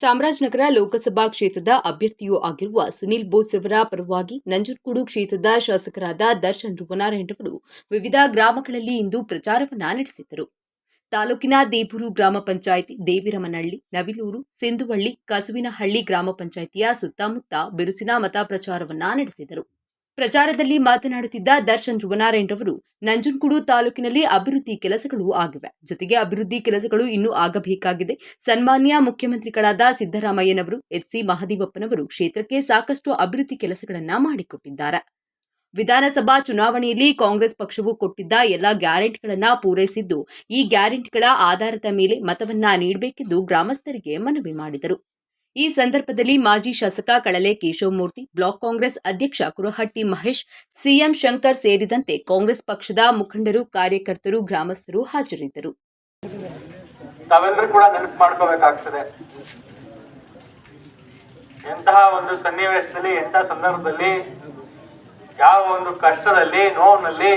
ಚಾಮರಾಜನಗರ ಲೋಕಸಭಾ ಕ್ಷೇತ್ರದ ಅಭ್ಯರ್ಥಿಯೂ ಆಗಿರುವ ಸುನೀಲ್ ಬೋಸ್ ರವರ ಪರವಾಗಿ ನಂಜನಗೂಡು ಕ್ಷೇತ್ರದ ಶಾಸಕರಾದ ದರ್ಶನ್ ರುವನಾರಾಯಣರವರು ವಿವಿಧ ಗ್ರಾಮಗಳಲ್ಲಿ ಇಂದು ಪ್ರಚಾರವನ್ನ ನಡೆಸಿದರು ತಾಲೂಕಿನ ದೇಬೂರು ಗ್ರಾಮ ಪಂಚಾಯಿತಿ ದೇವಿರಮನಹಳ್ಳಿ, ನವಿಲೂರು, ಸಿಂಧುವಳ್ಳಿ, ಕಸುವಿನಹಳ್ಳಿ ಗ್ರಾಮ ಪಂಚಾಯಿತಿಯ ಸುತ್ತಮುತ್ತ ಬಿರುಸಿನ ಮತ ಪ್ರಚಾರವನ್ನ ನಡೆಸಿದರು. ಪ್ರಚಾರದಲ್ಲಿ ಮಾತನಾಡುತ್ತಿದ್ದ ದರ್ಶನ್ ರುವನಾರಾಯಣರವರು ನಂಜನಗೂಡು ತಾಲೂಕಿನಲ್ಲಿ ಅಭಿವೃದ್ಧಿ ಕೆಲಸಗಳು ಆಗಿವೆ. ಜೊತೆಗೆ ಅಭಿವೃದ್ಧಿ ಕೆಲಸಗಳು ಇನ್ನೂ ಆಗಬೇಕಾಗಿದೆ. ಸನ್ಮಾನ್ಯ ಮುಖ್ಯಮಂತ್ರಿಗಳಾದ ಸಿದ್ದರಾಮಯ್ಯನವರು ಎಚ್ಸಿ ಮಹದೇವಪ್ಪನವರು ಕ್ಷೇತ್ರಕ್ಕೆ ಸಾಕಷ್ಟು ಅಭಿವೃದ್ಧಿ ಕೆಲಸಗಳನ್ನ ಮಾಡಿಕೊಟ್ಟಿದ್ದಾರೆ. ವಿಧಾನಸಭಾ ಚುನಾವಣೆಯಲ್ಲಿ ಕಾಂಗ್ರೆಸ್ ಪಕ್ಷವು ಕೊಟ್ಟಿದ್ದ ಎಲ್ಲ ಗ್ಯಾರಂಟಿಗಳನ್ನ ಪೂರೈಸಿದ್ದು, ಈ ಗ್ಯಾರಂಟಿಗಳ ಆಧಾರದ ಮೇಲೆ ಮತವನ್ನ ನೀಡಬೇಕೆಂದು ಗ್ರಾಮಸ್ಥರಿಗೆ ಮನವಿ ಮಾಡಿದರು. ಈ ಸಂದರ್ಭದಲ್ಲಿ ಮಾಜಿ ಶಾಸಕ ಕಳಲೆ ಕೇಶವಮೂರ್ತಿ, ಬ್ಲಾಕ್ ಕಾಂಗ್ರೆಸ್ ಅಧ್ಯಕ್ಷ ಕುರಹಟ್ಟಿ ಮಹೇಶ್, ಸಿಎಂ ಶಂಕರ್ ಸೇರಿದಂತೆ ಕಾಂಗ್ರೆಸ್ ಪಕ್ಷದ ಮುಖಂಡರು, ಕಾರ್ಯಕರ್ತರು, ಗ್ರಾಮಸ್ಥರು ಹಾಜರಿದ್ದರು. ಕೂಡ ಎಂತಹ ಒಂದು ಸನ್ನಿವೇಶದಲ್ಲಿ ಎಂತಹ ಸಂದರ್ಭದಲ್ಲಿ ಯಾವ ಒಂದು ಕಷ್ಟದಲ್ಲಿ, ನೋವಿನಲ್ಲಿ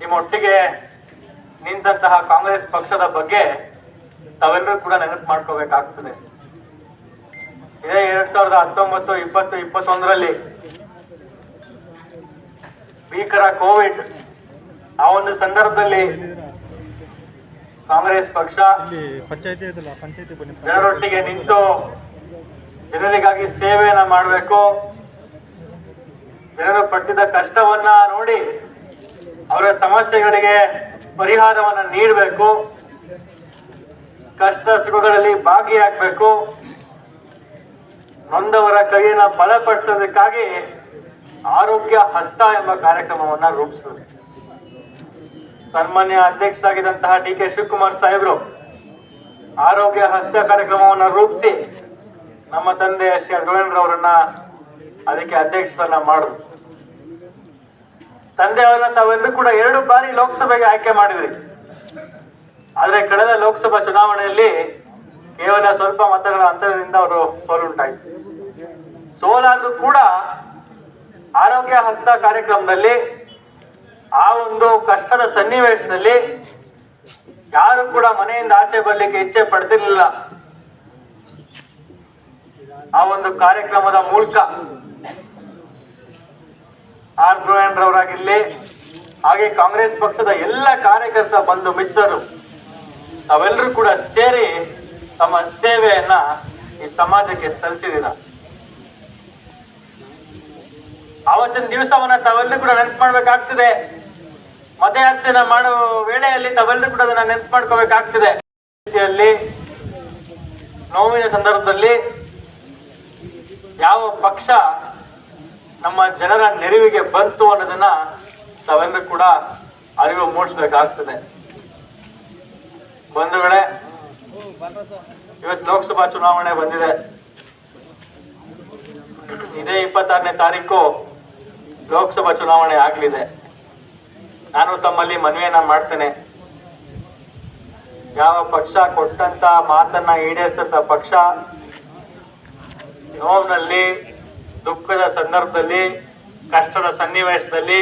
ನಿಮ್ಮೊಟ್ಟಿಗೆ ನಿಂತಹ ಕಾಂಗ್ರೆಸ್ ಪಕ್ಷದ ಬಗ್ಗೆ ತಾವೆಲ್ಲರೂ ಕೂಡ ನೆನಪು ಮಾಡ್ಕೋಬೇಕಾಗ್ತದೆ. ಇದೇ ಎರಡ್ ಸಾವಿರದ ಹತ್ತೊಂಬತ್ತು ಇಪ್ಪತ್ತು ಇಪ್ಪತ್ತೊಂದರಲ್ಲಿ ಭೀಕರ ಕೋವಿಡ್ ಆ ಒಂದು ಸಂದರ್ಭದಲ್ಲಿ ಕಾಂಗ್ರೆಸ್ ಪಕ್ಷ ಜನರೊಟ್ಟಿಗೆ ನಿಂತು ಜನರಿಗಾಗಿ ಸೇವೆಯನ್ನ ಮಾಡಬೇಕು. ಜನರು ಪಟ್ಟಿದ್ದ ಕಷ್ಟವನ್ನ ನೋಡಿ ಅವರ ಸಮಸ್ಯೆಗಳಿಗೆ ಪರಿಹಾರವನ್ನ ನೀಡಬೇಕು. ಕಷ್ಟ ಸುಖಗಳಲ್ಲಿ ಭಾಗಿಯಾಗಬೇಕು. ನೊಂದವರ ಕೈಯನ್ನು ಬಲಪಡಿಸೋದಕ್ಕಾಗಿ ಆರೋಗ್ಯ ಹಸ್ತ ಎಂಬ ಕಾರ್ಯಕ್ರಮವನ್ನ ರೂಪಿಸಿದೆ ಸನ್ಮಾನ್ಯ ಅಧ್ಯಕ್ಷರಾಗಿದ್ದಂತಹ ಡಿ ಕೆ ಶಿವಕುಮಾರ್ ಸಾಹೇಬರು ಆರೋಗ್ಯ ಹಸ್ತ ಕಾರ್ಯಕ್ರಮವನ್ನು ರೂಪಿಸಿ ನಮ್ಮ ತಂದೆ ಶ್ರೀ ರವೀಂದ್ರವರನ್ನ ಅದಕ್ಕೆ ಅಧ್ಯಕ್ಷರನ್ನ ಮಾಡಿದ್ರು ತಂದೆಯವರನ್ನ ತಾವೆಲ್ಲರೂ ಕೂಡ ಎರಡು ಬಾರಿ ಲೋಕಸಭೆಗೆ ಆಯ್ಕೆ ಮಾಡಿದ್ರಿ. ಆದ್ರೆ ಕಳೆದ ಲೋಕಸಭಾ ಚುನಾವಣೆಯಲ್ಲಿ ಕೇವಲ ಸ್ವಲ್ಪ ಮತಗಳ ಅಂತರದಿಂದ ಅವರು ಸೋಲುಂಟಾಯಿತು. ಸೋಲಾದ್ರೂ ಕೂಡ ಆರೋಗ್ಯ ಹಸ್ತ ಕಾರ್ಯಕ್ರಮದಲ್ಲಿ ಆ ಒಂದು ಕಷ್ಟದ ಸನ್ನಿವೇಶದಲ್ಲಿ ಯಾರು ಕೂಡ ಮನೆಯಿಂದ ಆಚೆ ಬರಲಿಕ್ಕೆ ಇಚ್ಛೆ ಪಡ್ತಿರ್ಲಿಲ್ಲ. ಆ ಒಂದು ಕಾರ್ಯಕ್ರಮದ ಮೂಲಕ ಆರ್ ರವರಾಗಿರ್ಲಿ ಹಾಗೆ ಕಾಂಗ್ರೆಸ್ ಪಕ್ಷದ ಎಲ್ಲ ಕಾರ್ಯಕರ್ತ ಬಂದು ಮಿತ್ರರು ಅವೆಲ್ಲರೂ ಕೂಡ ಸೇರಿ ತಮ್ಮ ಸೇವೆಯನ್ನ ಈ ಸಮಾಜಕ್ಕೆ ಸಲ್ಲಿಸಿದಿರ. ಆವತ್ತಿನ ದಿವಸವನ್ನ ತಾವೆಲ್ಲರೂ ಕೂಡ ನೆನ್ಪು ಮಾಡ್ಬೇಕಾಗ್ತದೆ. ಮತಯಾಚನ ಮಾಡುವ ವೇಳೆಯಲ್ಲಿ ತಾವೆಲ್ಲರೂ ಕೂಡ ಅದನ್ನ ನೆನ್ಪು ಮಾಡ್ಕೋಬೇಕಾಗ್ತದೆ. ರೀತಿಯಲ್ಲಿ ನೋವಿನ ಸಂದರ್ಭದಲ್ಲಿ ಯಾವ ಪಕ್ಷ ನಮ್ಮ ಜನರ ನೆರವಿಗೆ ಬಂತು ಅನ್ನೋದನ್ನ ತಾವೆಲ್ಲರೂ ಕೂಡ ಅರಿವು ಮೂಡಿಸ್ಬೇಕಾಗ್ತದೆ. ಬಂಧುಗಳೇ ಇವತ್ತು ಲೋಕಸಭಾ ಚುನಾವಣೆ ಬಂದಿದೆ. ಇದೇ ಇಪ್ಪತ್ತಾರನೇ ತಾರೀಕು ಲೋಕಸಭಾ ಚುನಾವಣೆ ಆಗಲಿದೆ. ನಾನು ತಮ್ಮಲ್ಲಿ ಮನವಿಯನ್ನ ಮಾಡ್ತೇನೆ. ಯಾವ ಪಕ್ಷ ಕೊಟ್ಟಂತ ಮಾತನ್ನ ಈಡೇರಿಸಂತ ಪಕ್ಷ ನೋವಿನಲ್ಲಿ, ದುಃಖದ ಸಂದರ್ಭದಲ್ಲಿ, ಕಷ್ಟದ ಸನ್ನಿವೇಶದಲ್ಲಿ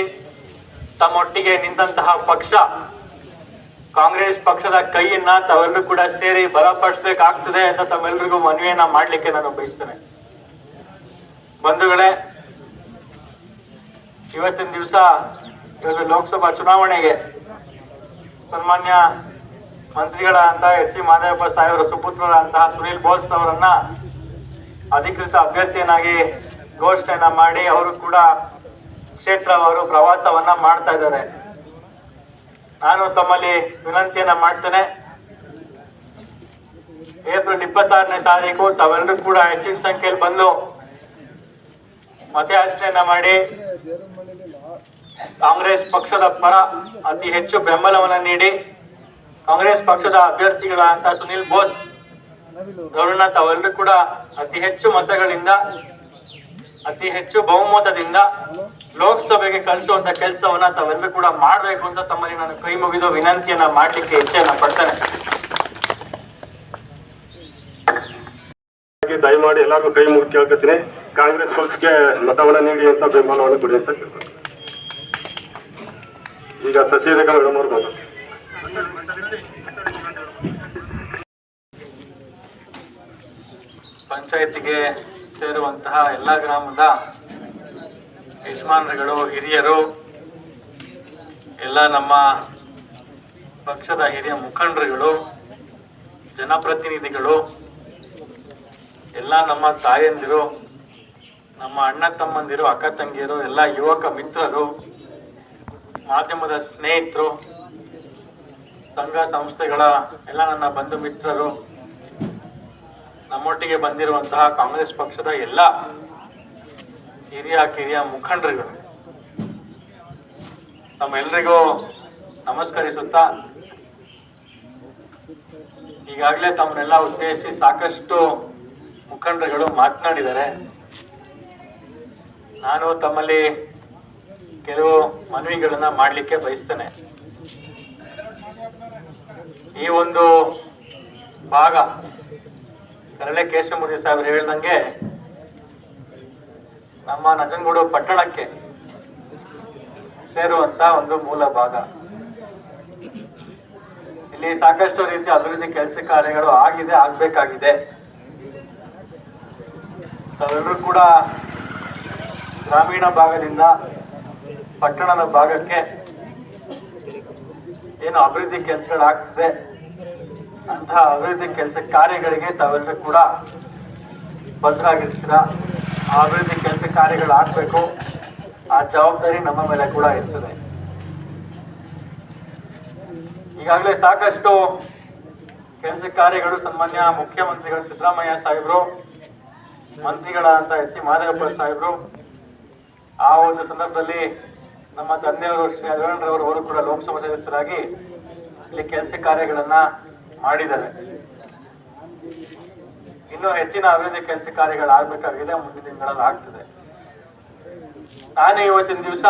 ತಮ್ಮೊಟ್ಟಿಗೆ ನಿಂತಹ ಪಕ್ಷ ಕಾಂಗ್ರೆಸ್ ಪಕ್ಷದ ಕೈಯನ್ನ ತಾವೆಲ್ಲರೂ ಕೂಡ ಸೇರಿ ಬಲಪಡಿಸಬೇಕಾಗ್ತದೆ ಅಂತ ತಮ್ಮೆಲ್ಲರಿಗೂ ಮನವಿಯನ್ನ ಮಾಡ್ಲಿಕ್ಕೆ ನಾನು ಬಯಸ್ತೇನೆ. ಬಂಧುಗಳೇ, ಇವತ್ತಿನ ದಿವಸ ಇವತ್ತು ಲೋಕಸಭಾ ಚುನಾವಣೆಗೆ ಸನ್ಮಾನ್ಯ ಮಂತ್ರಿಗಳಂತಹ ಎಚ್ ಸಿ ಮಾದೇವಪ್ಪ ಸಾಹೇಬರ ಸುಪುತ್ರರಂತಹ ಸುನೀಲ್ ಬೋಸ್ ಅವರನ್ನ ಅಧಿಕೃತ ಅಭ್ಯರ್ಥಿಯನ್ನಾಗಿ ಘೋಷಣೆಯನ್ನ ಮಾಡಿ ಅವರು ಕೂಡ ಕ್ಷೇತ್ರವರು ಪ್ರವಾಸವನ್ನ ಮಾಡ್ತಾ ಇದ್ದಾರೆ. ನಾನು ತಮ್ಮಲ್ಲಿ ವಿನಂತಿಯನ್ನ ಮಾಡ್ತೇನೆ. ಏಪ್ರಿಲ್ ಇಪ್ಪತ್ತಾರನೇ ತಾರೀಕು ತಾವೆಲ್ಲರೂ ಕೂಡ ಹೆಚ್ಚಿನ ಸಂಖ್ಯೆಯಲ್ಲಿ ಬಂದು ಮತಯಾಚನೆಯನ್ನ ಮಾಡಿ ಕಾಂಗ್ರೆಸ್ ಪಕ್ಷದ ಪರ ಅತಿ ಹೆಚ್ಚು ಬೆಂಬಲವನ್ನ ನೀಡಿ ಕಾಂಗ್ರೆಸ್ ಪಕ್ಷದ ಅಭ್ಯರ್ಥಿಗಳಾದಂತಹ ಸುನಿಲ್ ಬೋಸ್ ಅವರನ್ನ ತಾವೆಲ್ಲರೂ ಕೂಡ ಅತಿ ಹೆಚ್ಚು ಮತಗಳಿಂದ, ಅತಿ ಹೆಚ್ಚು ಬಹುಮತದಿಂದ ಲೋಕಸಭೆಗೆ ಕಳಿಸುವಂತ ಕೆಲಸವನ್ನ ತಾವೆಲ್ಲರೂ ಕೂಡ ಮಾಡಬೇಕು ಅಂತ ತಮ್ಮಲ್ಲಿ ನಾನು ಕೈ ಮುಗಿದು ವಿನಂತಿಯನ್ನ ಮಾಡ್ಲಿಕ್ಕೆ ಇಚ್ಛೆಯನ್ನ ಪಡ್ತೇನೆ. ದಯಮಾಡಿ ಎಲ್ಲರಿಗೂ ಕೈ ಮುಗಿ ಕೇಳ್ಕೊತೀನಿ. ಕಾಂಗ್ರೆಸ್ ಪಕ್ಷಕ್ಕೆ ಮತವನ್ನ ನೀಡಿ ಅಂತ ಬೆಂಬಲವನ್ನು ಕೊಡಿ ಅಂತ. ಈಗ ಶಶಿರೇಖಾ ಮೇಡಮ್ ಅವರು ಬಂದರು ಪಂಚಾಯತಿಗೆ ಸೇರುವಂತಹ ಎಲ್ಲ ಗ್ರಾಮದ ಯಜಮಾನರುಗಳು, ಹಿರಿಯರು, ಎಲ್ಲ ನಮ್ಮ ಪಕ್ಷದ ಹಿರಿಯ ಮುಖಂಡರುಗಳು, ಜನಪ್ರತಿನಿಧಿಗಳು, ಎಲ್ಲ ನಮ್ಮ ತಾಯಂದಿರು, ನಮ್ಮ ಅಣ್ಣ ತಮ್ಮಂದಿರು, ಅಕ್ಕ ತಂಗಿಯರು, ಎಲ್ಲ ಯುವಕ ಮಿತ್ರರು, ಮಾಧ್ಯಮದ ಸ್ನೇಹಿತರು, ಸಂಘ ಸಂಸ್ಥೆಗಳ ಎಲ್ಲ ನನ್ನ ಬಂಧು ಮಿತ್ರರು, ನಮ್ಮೊಟ್ಟಿಗೆ ಬಂದಿರುವಂತಹ ಕಾಂಗ್ರೆಸ್ ಪಕ್ಷದ ಎಲ್ಲ ಹಿರಿಯ ಕಿರಿಯ ಮುಖಂಡರುಗಳು ತಮ್ಮೆಲ್ಲರಿಗೂ ನಮಸ್ಕರಿಸುತ್ತಾ, ಈಗಾಗಲೇ ತಮ್ಮನ್ನೆಲ್ಲ ಉದ್ದೇಶಿಸಿ ಸಾಕಷ್ಟು ಮುಖಂಡರುಗಳು ಮಾತನಾಡಿದ್ದಾರೆ. ನಾನು ತಮ್ಮಲ್ಲಿ ಕೆಲವು ಮನವಿಗಳನ್ನ ಮಾಡಲಿಕ್ಕೆ ಬಯಸ್ತೇನೆ. ಈ ಒಂದು ಭಾಗ, ಕರಳೆ ಕೇಶಮೂರ್ತಿ ಸಾಹೇಬ್ರು ಹೇಳ್ದಂಗೆ ನಮ್ಮ ನಂಜನಗೂಡು ಪಟ್ಟಣಕ್ಕೆ ಸೇರುವಂತ ಒಂದು ಮೂಲ ಭಾಗ. ಇಲ್ಲಿ ಸಾಕಷ್ಟು ರೀತಿಯ ಅಭಿವೃದ್ಧಿ ಕೆಲಸ ಕಾರ್ಯಗಳು ಆಗಿದೆ, ಆಗ್ಬೇಕಾಗಿದೆ. ತಾವೆಲ್ಲರೂ ಕೂಡ ಗ್ರಾಮೀಣ ಭಾಗದಿಂದ ಪಟ್ಟಣದ ಭಾಗಕ್ಕೆ ಏನು ಅಭಿವೃದ್ಧಿ ಕೆಲಸಗಳಾಗ್ತದೆ, ಅಂತಹ ಅಭಿವೃದ್ಧಿ ಕೆಲಸ ಕಾರ್ಯಗಳಿಗೆ ತಾವೆಲ್ಲರೂ ಕೂಡ ಬದ್ಧರಾಗಿರ್ತೀರ ಆ ಅಭಿವೃದ್ಧಿ ಕೆಲಸ ಕಾರ್ಯಗಳು ಆಗ್ಬೇಕು ಆ ಜವಾಬ್ದಾರಿ ನಮ್ಮ ಮೇಲೆ ಕೂಡ ಇರ್ತದೆ. ಈಗಾಗಲೇ ಸಾಕಷ್ಟು ಕೆಲಸ ಕಾರ್ಯಗಳು ಸನ್ಮಾನ್ಯ ಮುಖ್ಯಮಂತ್ರಿಗಳು ಸಿದ್ದರಾಮಯ್ಯ ಸಾಹೇಬರು ಮಂತ್ರಿಗಳಾದಂತ ಎಚ್ ಸಿ ಮಾದೇವಪ್ಪ ಸಾಹೇಬರು, ಆ ಒಂದು ಸಂದರ್ಭದಲ್ಲಿ ನಮ್ಮ ತಂದೆಯವರು ಶ್ರೀ ಅರವಿಂದ್ರವರು ಅವರು ಕೂಡ ಲೋಕಸಭಾ ಸದಸ್ಯರಾಗಿ ಇಲ್ಲಿ ಕೆಲಸ ಕಾರ್ಯಗಳನ್ನ ಮಾಡಿದ್ದಾರೆ. ಇನ್ನೂ ಹೆಚ್ಚಿನ ಅಭಿವೃದ್ಧಿ ಕೆಲಸ ಕಾರ್ಯಗಳಾಗಬೇಕಾಗಿದೆ ಮುಂದಿನ ದಿನಗಳಲ್ಲಿ ಆಗ್ತದೆ ನಾನು ಇವತ್ತಿನ ದಿವಸ